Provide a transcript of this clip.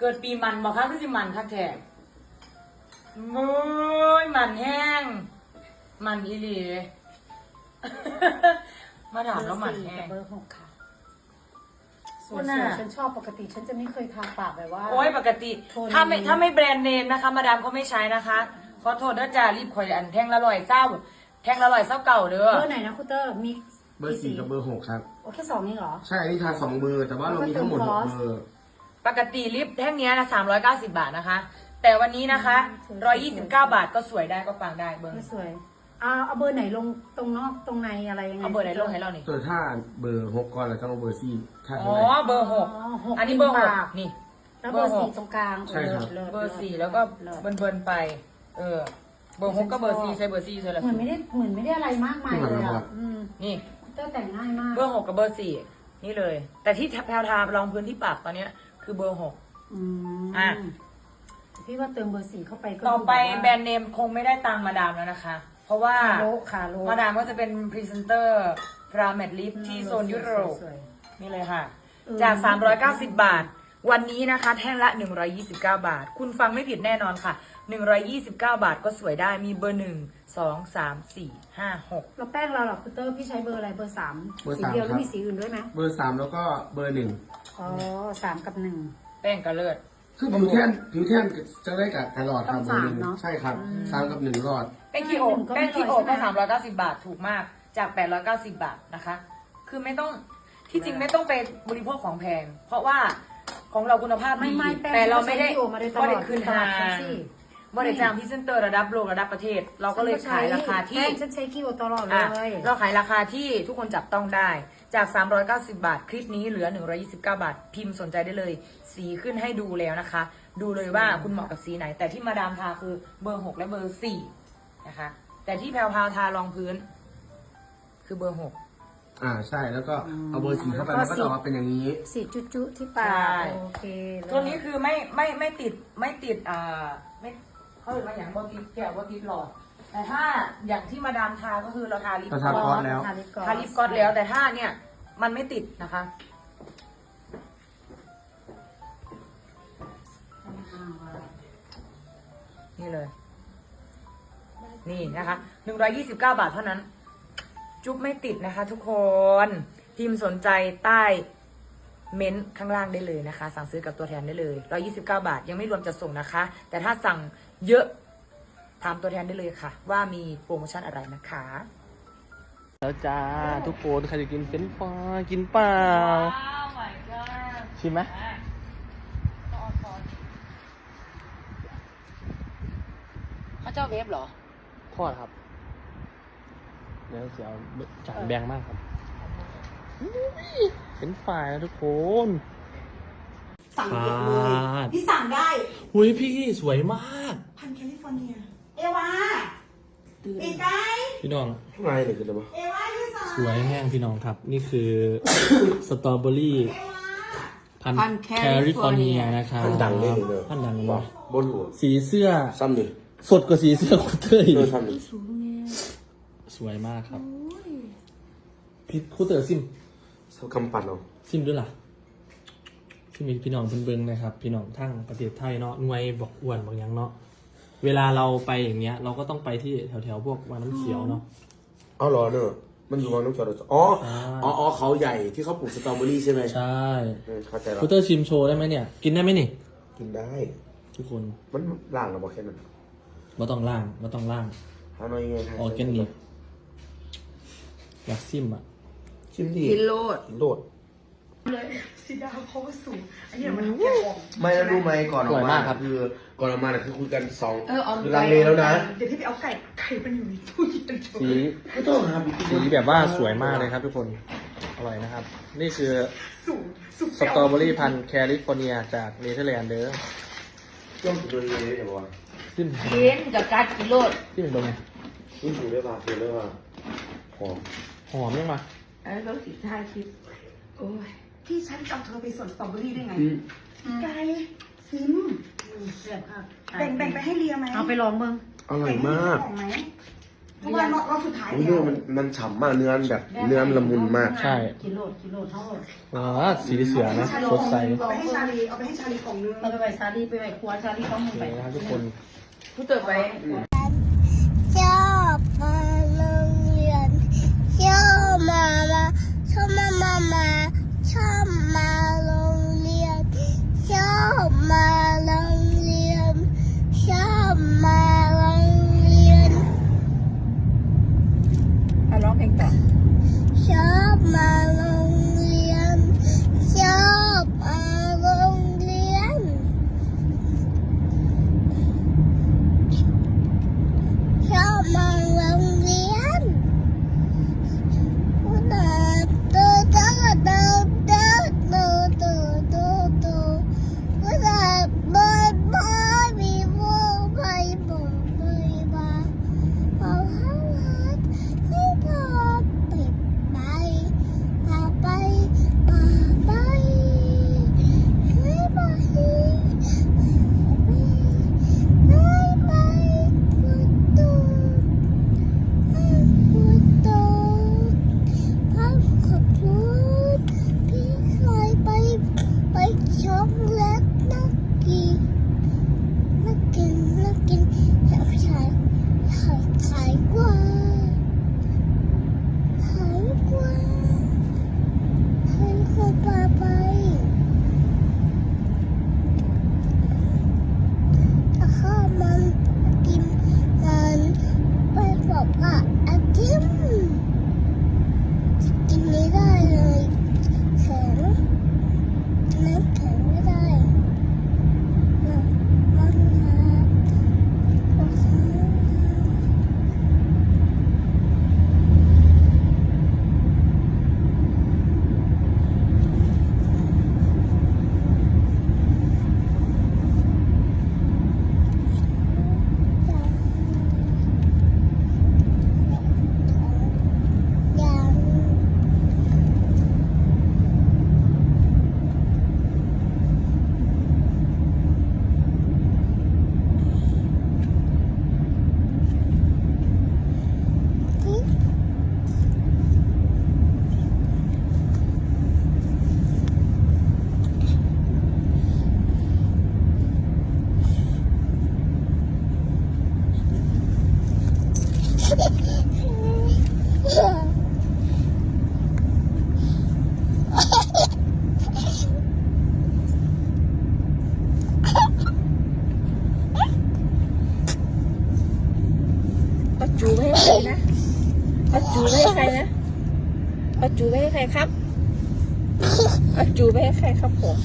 เกิดปีมันบอกค่ะคือสิมันคักแท้โอ้ยมันแห้ง มันอีหลีมาถามแล้วมันแห้งเบอร์หกค่ะสคุวยณน่ะๆฉันชอบปกติฉันจะไม่เคยทาปากแบบว่า โอ้ยปกติโทนถ้าไม่นี้ถ้าไม่แบรนด์เนมนะคะ มาดามเขาไม่ใช้นะคะ ขอโทษด้วยจ้ารีบข่อยอันแท่งละร้อยเศร้า แท่งละร้อยเศร้าเก่าเด้อเบอร์ไหนนะคุณเตอร์มีเบอร์สี่กับเบอร์หกครับ โอเคสองนี่เหรอ ใช่อันนี้ทาสองเบอร์แต่ว่าเรามีทั้งหมดหกเบอร์ ปกติลิปแท่งเนี้ยนะสามร้อยเก้าสิบาทนะคะ แต่วันนี้นะคะสวยร้อยยี่สิบเก้าบาทก็สวยได้ก็ปังได้เบอร์ไม่สวยเอาเอาเบอร์ไหนลงตรงนอกตรงในอะไรยังไงเอาเบอร์ไหนลงให้เรานี่ตัวถ้าเบอร์หกก่อนแล้วก็เอาเบอร์สี่ถ้าอ๋อเท่าไหร่เบอร์หกอ๋อหกอันนี้เบอร์หกปากนี่แล้วเบอร์เบอร์หกสี่ตรงกลางใช่ครับเลิศเบอร์ลิศสี่แล้วก็ลิศเบิร์นเบิร์นๆไป เออ เบอร์หกก็เบอร์สี่ใช้เบอร์สี่ใช่ละเหมือนไม่ได้เหมือนไม่ได้อะไรมากมายเลยเหมือนแบอะบอืมนี่คุณเตอร์แต่งง่ายมาก เบอร์หกกับเบอร์สี่นี่เลย แต่ที่แพลวทาลองพื้นที่ปากตอนเนี้ย คือเบอร์หก อืมอะ พี่ว่าเติมเบอร์สี่เข้าไปก็ต่อไปดูว่าแบรนด์เนมคงไม่ได้ตังค์มาดามแล้วนะคะ เพราะว่า คาโลคาโลมาดามก็จะเป็นพรีเซนเตอร์พราเมดลิฟที่โซนยุโรป สวย นี่เลยค่ะ เออ จาก 390 บาท วันนี้นะคะแท่งละ 129 บาท คุณฟังไม่ผิดแน่นอนค่ะ 129 บาทก็สวยได้มีเบอร์ 1 2 3 4 5 6 แล้วแป้งเราล่ะคุณเตอร์พี่ใช้เบอร์อะไรเบอร์สามเบอร์สีสามเดียวหรืครัอบ มีสีอื่นด้วยไหมเบอร์สามแล้วก็เบอร์หนึ่งอ๋อสามกับหนึ่ง แป้งกระเลิศ คือผิวแท่นผิวแท่นจะได้กับตลอดครับต้องเบอร์หนึ่งสามเนอะ ใช่ครับสามกับหนึ่งรอด แป้งคีโอหนึ่งก็ไม่แป้งคีโอน้อยก็ใช่ไหม390บาทถูกมากจาก890บาทนะคะ คือไม่ต้องที่จริงไม่ต้องไปบริโภคของแพง เพราะว่า ของเราคุณภาพไม่ดีไม่แป้งแต่เราไม่ได้ที่ใช้ที่โอมาโดยตลอดไม่ได้คืนตลาหาดฉันสิบริจาคพรีเซนเตอร์ระดับโลกระดับประเทศ เราก็เลยขายราคาที่ แป้งฉันใช้คิวตลอดเลอะย เราขายราคาที่ทุกคนจับต้องได้ จาก 390 บาท คลิปนี้เหลือ 129 บาท พิมพ์สนใจได้เลย สีขึ้นให้ดูแล้วนะคะ ดูเลยว่าคุณเหมาะกับสีไหน แต่ที่มาดามทาคือเบอร์ 6 และเบอร์4นะคะ แต่ที่แพลวพราวทารองพื้น คือเบอร์ 6 อ่าใช่แล้วก็เอาเบอร์สี่เข้าไปแล้วก็มันก็จะออกมาเป็นอย่างนี้ สีจุจุที่ปาใช่กโอเคเลยตัวนี้คือไม่ไม่ไม่ติดไม่ติดอ่าไม่เขาเรียกว่าอย่างบอติดแก้วบอติดหลอด แต่ถ้าอย่างที่มาดามทาก็คือเราทาลิปเราทาก๊อตแล้ว ทาลิปก๊อตทาลิปก๊อตแล้ว แต่ถ้าเนี่ยมันไม่ติดนะคะ นี่เลย นี่นะคะหนึ่งร้อยี่สิบเก้าบาทเท่านั้น จุ๊บไม่ติดนะคะทุกคนพิมพ์สนใจใต้เม้นต์ข้างล่างได้เลยนะคะ สั่งซื้อกับตัวแทนได้เลยร้อยี่สิบเก้าบาท ยังไม่รวมจัดส่งนะคะ แต่ถ้าสั่งเยอะถามตัวแทนได้เลยค่ะ ว่ามีโปรโมชั่นอะไรนะคะ แล้วจ้าทุกคนใครจะกินเฟรนช์ฟรายกินเปล่า my god ชิมไหมเขาเจ้าเวฟเหรอ ทอดครับ เดี๋ยวจะเอาจานแบงมากครับเฟรนช์ฟรายนะทุกคนสั่งเยอะเลยปาดพี่สั่งได้หุยพี่สวยมาก พันแคลิฟอร์เนีย เอวาปีกไก่พี่น้องข้างในเลยคืออะไรวะเอวาอยู่สองสวยแห้งพี่น้องครับ นี่คือสตรอเบอรี่เอวาพันพันธุ์แคลิฟอร์เนียนะครับพันดังเลยเลยพันดังบอวะบนหัวสีเสื้อซ้ำหนึ่งสดกว่าสีเสื้อคุณเตอร์อีเออกซ้ำหนึ่งส วยมากครับพี่คุณเตอร์ซิมคำปั่นเอาซิมด้วยล่ะซิมมีพี่น้องเพิ่นเบิ่งนะครับ พี่น้องทั้งประเทศไทยเนาะหน่วยบอกอ้วนบางอย่างเนาะเวลาเราไปอย่างเงี้ย เราก็ต้องไปที่แถวแถวๆพวกวานน้ำเขียวเนาะเอาเหรอเนอะมันอยู่วังน้ำเขียวเหรออ๋ออ่าอ๋ออ๋อเขาใหญ่ที่เขาปลูกสตรอเบอรี่ใช่ไหมใช่เออเข้าใจแล้วคุณเตอร์ชิมโชว์ได้ไหมเนี่ย กินได้ไหมนี่ กินได้ ทุกคนมันล่างหรอบอกแค่นั้นมาต้องล่างมาต้องล่างหาหน่อยไงออร์แกนิก อยากซิมอะชิมดิกินโลดกินโลดสีดาเขาก็สูงอันนี้มันแกออกไม่แล้วรู้ไหมก่อนอสอวยกมามากครับคือก่อนออกมาเนี่ยคือคุยกันสองเออเอาลังเลแล้วนะเดี๋ยวพี่ไปเอาไก่ไก่มันอยู่ในตู้เย็นสีไม่ต้องหาบิ๊กสีแบบว่าสวยมากเลยครับทุกคนอร่อยนะครับ นี่คือสูงสูงสตรอเบอรี่พันธุ์แคลิฟอร์เนียจากเนเธอร์แลนด์เด้อต้องกินเลยเลยอย่าบอกว่าซิมกินกับการกินโลดซิมเป็นไงนี่ถูกได้ป่ะถูกได้ป่ะหอม หอมยังมาเออแล้วสีท้ายคลิปโอ้ยพี่ฉันจะเอาเธอไปสวนสตรอเบอรี่ได้ไงไก่ซิมเสียบค่ะแบ่งแบ่งไปให้เลียไหมเอาไปลองเบิ่งอร่อยมากแบ่งให้เจ้ของไหมเพราะว่ารอบรอบสุดท้ายอุ้ยแล้เนื้อวมันมันฉ่ำมากเนื้อแบบเนื้อมันละมุนมาก ใช่ กิโลกิโลเท่าไหร่อ๋อสีเสือนะสดใสเอาไปให้ชาลีเอาไปให้ชาลีกล่องนึง เราไปไว้ซาลีไปไว้ครัวซาลีต้องมึงโอไปเคนะครับทุกคน ผู้เติบไว้ จูไว้ให้ใครครับอจูไว้ให้ใครครับผม